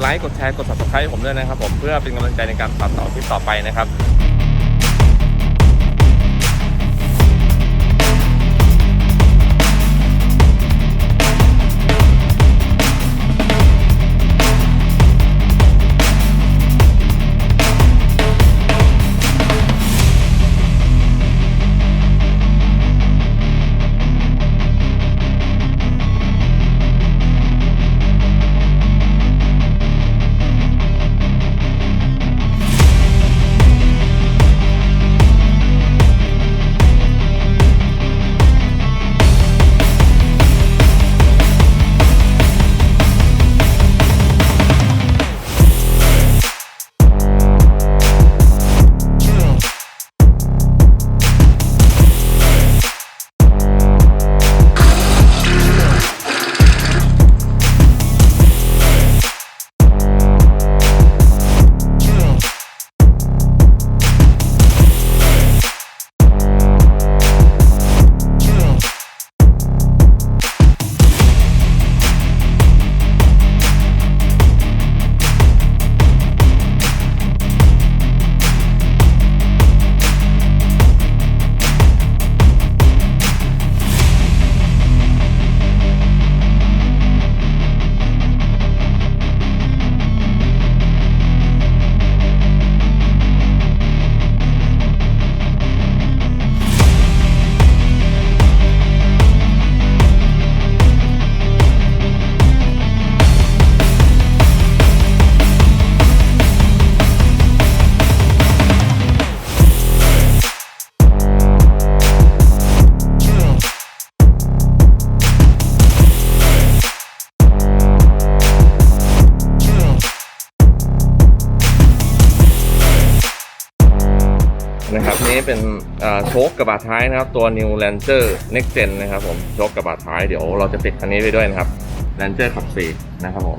ไลค์กดแชร์กด subscribe ให้ผมด้วยนะครับผมเพื่อเป็นกำลังใจในการตัดต่อคลิปต่อไปนะครับ นะครับนี้เป็นโชคกระบะท้ายนะครับ ตัว New Ranger Next Gen นะครับผมโชคกระบะท้ายเดี๋ยวเราจะติดคันนี้ไปด้วยนะครับ Ranger ขับ4นะครับผม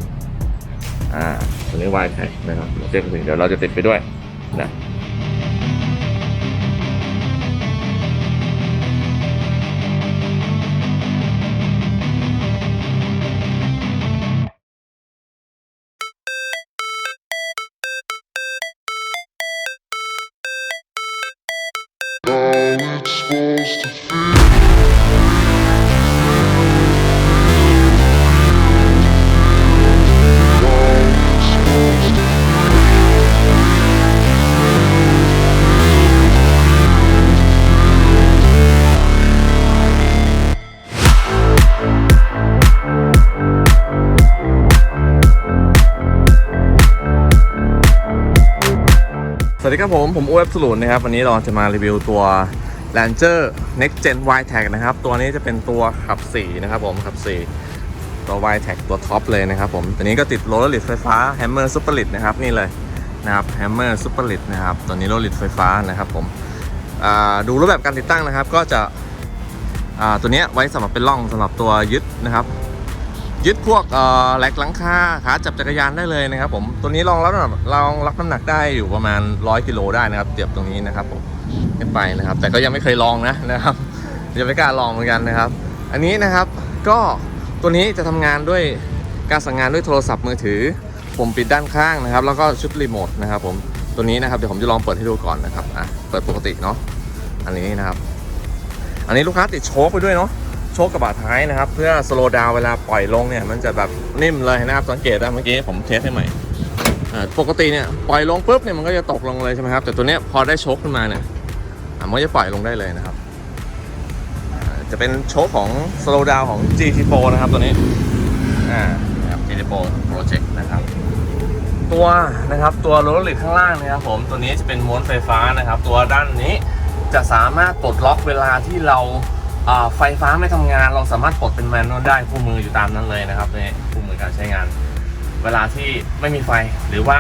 อ่าตัวนี้วายแท็กนะครับเดี๋ยวเดี๋ยวเราจะติดไปด้วยนะ สวัสดีครับผม ผมอูเอฟสลูนนะครับ วันนี้เราจะมารีวิวตัว Ranger Next Gen Y Tag นะครับ ตัวนี้จะเป็นตัวขับ4นะครับผมขับ 4 ตัว Y Tag ตัวท็อปเลยนะครับผมตัวนี้ก็ติดโรลเลอร์ลิดไฟฟ้า Hammer Super Lit นะครับนี่เลยนะครับ Hammer Super Lit นะครับตัวนี้โรลเลอร์ลิดไฟฟ้านะครับผมดูรูปแบบการติดตั้งนะครับ ก็จะตัวนี้ไว้สำหรับเป็นร่องสำหรับตัวยึดนะครับ ยึดพวกแหลกหลังคาขาจับจักรยานได้เลยนะครับผมตัวนี้รองรับน้ำหนักรองรับน้ำหนักได้อยู่ประมาณ 100กิโลได้นะครับเตียบตรงนี้นะครับผม ขึ้ไปนะครับ แต่ก็ยังไม่เคยลองนะนะครับยังไม่กล้าลองเหมือนกันนะครับ อันนี้นะครับก็ตัวนี้จะทำงานด้วยการสั่งงานด้วยโทรศัพท์มือถือปุ่มปิดด้านข้างนะครับ แล้วก็ชุดรีโมทนะครับผมตัวนี้นะครับเดี๋ยวผมจะลองเปิดให้ดูก่อนนะครับอะเปิดปกติเนาะอันนี้นะครับ อันนี้ลูกค้าติดโชคไปด้วยเนาะโชคกระบะท้ายนะครับ เพื่อสโลว์ดาวเวลาปล่อยลงเนี่ยมันจะแบบนิ่มเลยนะครับสังเกตนะเมื่อกี้ผมเทสให้ใหม่อ่าปกติเนี่ยปล่อยลงปุ๊บเนี่ยมันก็จะตกลงเลยใช่ไหมครับแต่ตัวเนี้ยพอได้โชคขึ้นมาเนี่ย มันก็จะปล่อยลงได้เลยนะครับ จะเป็นโชคของสโลว์ดาวของ GT4 นะครับตัวนี้อ่านะครับ GT4 Project นะครับตัวนะครับตัวโรลลิดข้างล่างนะครับผมตัวนี้จะเป็นม้วนไฟฟ้านะครับ ตัวด้านนี้จะสามารถปลดล็อกเวลาที่เราอ่าไฟฟ้าไม่ทำงาน เราสามารถปลดเป็นแมนนวลได้คู่มืออยู่ตามนั้นเลยนะครับในคู่มือการใช้งาน เวลาที่ไม่มีไฟหรือว่า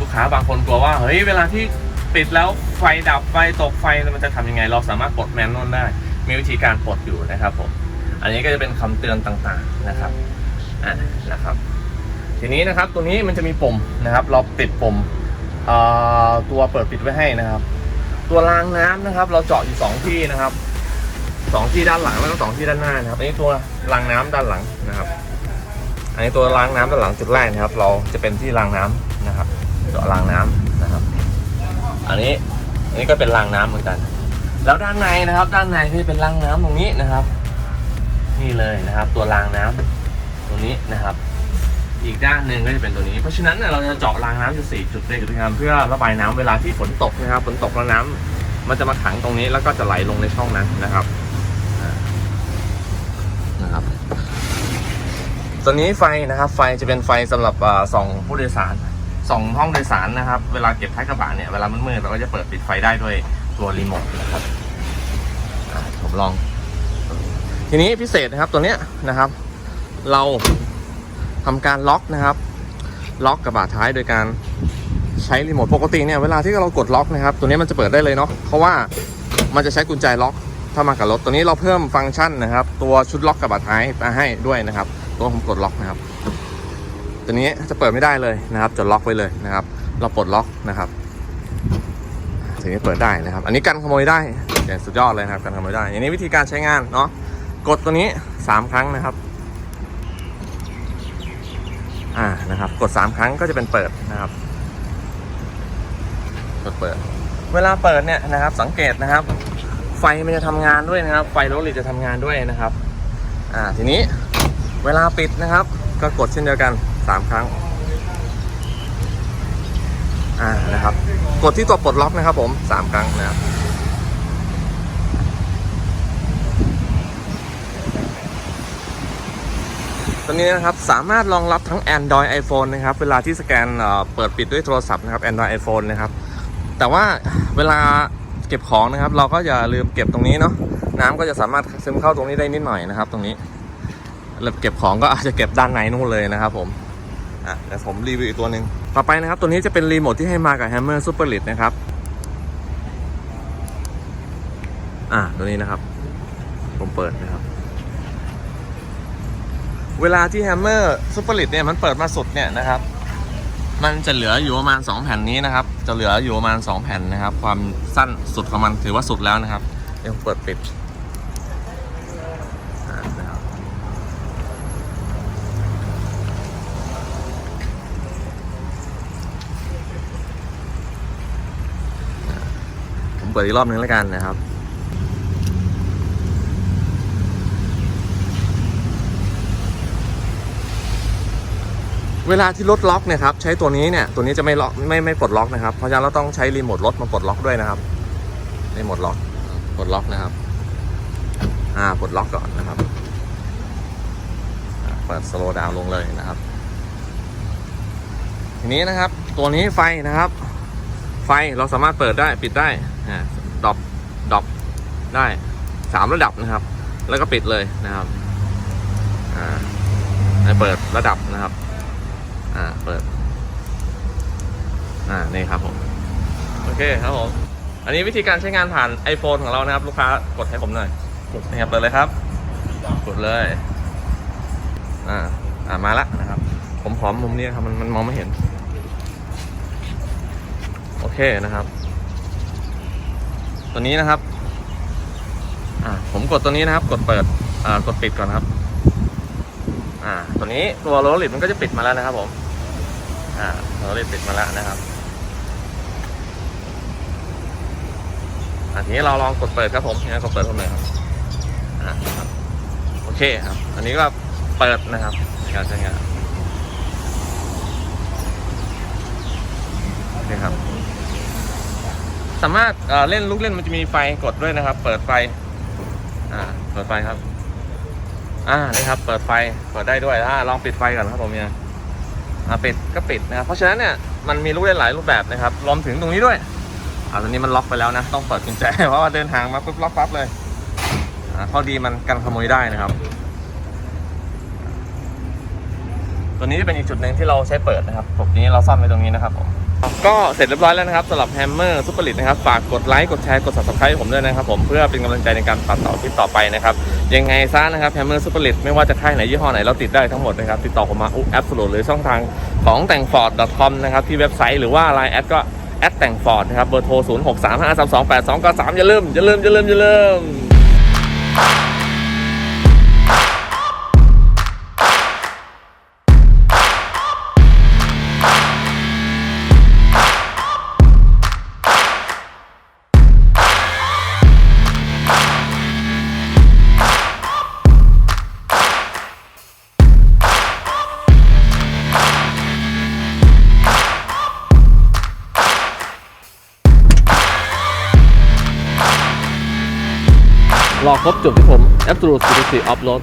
ลูกค้าบางคนกลัวว่าเฮ้ยเวลาที่ ปิดแล้วไฟดับไฟตกไฟมันจะทำยังไง เราสามารถปลดแมนนวลได้ มีวิธีการปลดอยู่นะครับผมอันนี้ก็จะเป็นคำเตือนต่างๆนะครับอะนะครับ ทีนี้นะครับตัวนี้มันจะมีปุ่มนะครับ เราติดปุ่มตัวเปิดปิดไว้ให้นะครับ ตัวรางน้ำนะครับ เราเจาะอยู่สองที่นะครับสองที่ด้านหลังแล้วก็สองที่ด้านหน้านะครับอันนี้ตัวรางน้ำด้านหลังนะครับ อันนี้ตัวรางน้ำด้านหลังจุดแรกนะครับ เราจะเป็นที่รางน้ำนะครับเจาะรางน้ำนะครับ อันนี้อันนี้ก็เป็นรางน้ำเหมือนกัน แล้วด้านในนะครับ ด้านในที่เป็นรางน้ำตรงนี้นะครับ นี่เลยนะครับ ตัวรางน้ำตรงนี้นะครับ อีกด้านหนึ่งก็จะเป็นตัวนี้ เพราะฉะนั้นเราจะเจาะรางน้ำอยู่สี่จุดด้วยกันนะครับเพื่อระบายน้ำเวลาที่ฝนตกนะครับฝนตกแล้วน้ำมันจะมาขังตรงนี้แล้วก็จะไหลลงในช่องนั้นนะครับนะครับตัวนี้ไฟนะครับ ไฟจะเป็นไฟสำหรับส่องผู้โดยสาร สองห้องโดยสารนะครับ เวลาเก็บท้ายกระบะเนี่ย เวลามันมืดเราก็จะเปิดปิดไฟได้ด้วยตัวรีโมทนะครับผมลอง ทีนี้พิเศษนะครับตัวเนี้ยนะครับ เราทำการล็อกนะครับ ล็อกกระบะท้ายโดยการใช้รีโมทปกติเนี่ยเวลาที่เรากดล็อกนะครับ ตัวนี้มันจะเปิดได้เลยเนาะเพราะว่ามันจะใช้กุญแจล็อกถ้ามากับรถตัวนี้เราเพิ่มฟังก์ชันนะครับ ตัวชุดล็อกกระบะท้ายมาให้ด้วยนะครับ ตัวผมกดล็อกนะครับ ตัวนี้จะเปิดไม่ได้เลยนะครับ จะล็อกไว้เลยนะครับ เราปลดล็อกนะครับถึงจะเปิดได้นะครับ อันนี้กันขโมยได้อย่างสุดยอดเลยนะครับกันขโมยได้อย่างนี้วิธีการใช้งานเนาะกดตัวนี้สามครั้งนะครับอ่านะครับ กด 3 ครั้งก็จะเป็นเปิดนะครับ กดเปิด เวลาเปิดเนี่ยนะครับ สังเกตนะครับ ไฟมันจะทำงานด้วยนะครับ ไฟรถลิจะทำงานด้วยนะครับอ่าทีนี้เวลาปิดนะครับ ก็กดเช่นเดียวกัน 3ครั้ง อ่านะครับ กดที่ตัวปลดล็อกนะครับ ผม3ครั้งนะครับตัวนี้นะครับสามารถรองรับทั้ง Android iPhone นะครับ เวลาที่สแกนเปิดปิดด้วยโทรศัพท์นะครับ Android iPhone นะครับ แต่ว่าเวลาเก็บของนะครับ เราก็อย่าลืมเก็บตรงนี้เนาะน้ำก็จะสามารถซึมเข้าตรงนี้ได้นิดหน่อยนะครับ ตรงนี้แล้วเก็บของก็อาจจะเก็บด้านในนู่นเลยนะครับ ผม อะเดี๋ยวผมรีวิวอีกตัวหนึ่งต่อไปนะครับ ตัวนี้จะเป็นรีโมทที่ให้มากับ Hammer Super l i t นะครับ อ่าตัวนี้นะครับ ผมเปิดนะครับ เวลาที่แฮมเมอร์ซูเปอร์ลิตเนี่ยมันเปิดมาสุดเนี่ยนะครับ มันจะเหลืออยู่ประมาณ 2 แผ่นนี้นะครับ จะเหลืออยู่ประมาณ 2 แผ่นนะครับ ความสั้นสุดของมันถือว่าสุดแล้วนะครับ เดี๋ยวผมเปิดปิดอ่านะครับอ่าผม เปิดอีกรอบนึงแล้วกันนะครับเวลาที่รถล็อกเนี่ยครับใช้ตัวนี้เนี่ยตัวนี้จะไม่ล็อกไม่ไม่ปลดล็อกนะครับเพราะฉะนั้นเราต้องใช้รีโมทรถมาปลดล็อกด้วยนะครับรีโมทล็อกปลดล็อกนะครับ อ่าปลดล็อกก่อนนะครับเปิดสโลว์ดาวลงเลยนะครับ ทีนี้นะครับตัวนี้ไฟนะครับ ไฟเราสามารถเปิดได้ปิดได้ดอปดอปได้สามระดับนะครับ แล้วก็ปิดเลยนะครับอ่าให้เปิดระดับนะครับ อ่า เปิด อ่า นี่ครับผม โอเคครับผม อันนี้วิธีการใช้งานผ่าน iPhone ของเรานะครับ ลูกค้ากดให้ผมหน่อย กดนะครับ เปิดเลยครับ กดเลย อ่า อ่า มาละนะครับ ผมพร้อมมุมนี้ครับ มันมันมองไม่เห็น โอเคนะครับ ตัวนี้นะครับ อ่าผมกดตัวนี้นะครับ กดเปิด อ่ากดปิดก่อนครับ อ่า ตัวนี้ตัวโรลลิตมันก็จะปิดมาแล้วนะครับ ผม อ่าโรลลิตปิดมาแล้วนะครับอ่าทีนี้เราลองกดเปิดครับผมนี่กดเปิดผมเลยครับอ่าครับ โอเคครับ อันนี้ก็เปิดนะครับในการใช้งานโอเคครับ สามารถเล่นลูกเล่นมันจะมีไฟกดด้วยนะครับ เปิดไฟอ่าเปิดไฟครับ อ่านี่ครับ เปิดไฟเปิดได้ด้วยอ่าลองปิดไฟก่อนครับผมเนี่ยอ่าปิดก็ปิดนะครับ เพราะฉะนั้นเนี่ยมันมีลูกเล่นหลายรูปแบบนะครับรวมถึงตรงนี้ด้วยอ่าตรงนี้มันล็อกไปแล้วนะต้องเปิดกุญแจเพราะว่าเดินทางมาปุ๊บล็อกปั๊บเลยอ่าข้อดีมันกันขโมยได้นะครับ ตัวนี้จะเป็นอีกจุดหนึ่งที่เราใช้เปิดนะครับผมนี้เราซ่อนไว้ตรงนี้นะครับผม ก็เสร็จเรียบร้อยแล้วนะครับสำหรับแฮมเมอร์ซุปเปอร์ลิตนะครับฝากกดไลค์กดแชร์กด subscribe ให้ผมด้วยนะครับผมเพื่อเป็นกำลังใจในการตัดต่อคลิปต่อไปนะครับยังไงซะนะครับแฮมเมอร์ซุปเปอร์ลิตไม่ว่าจะค่ายไหนยี่ห้อไหนเราติดได้ทั้งหมดนะครับติดต่อผมมาอุ๊แอปสโลหรือช่องทางของแต่งฟอร์ด .com นะครับที่เว็บไซต์หรือว่า Line แอดก็แอดแต่งฟอร์ดนะครับเบอร์โทร 0 6 3 5 3 2 8 2 9 3 อย่าลืมอย่าลืมอย่าลืมอย่าลืม พบจุดที่ผม Absolute Security Off Road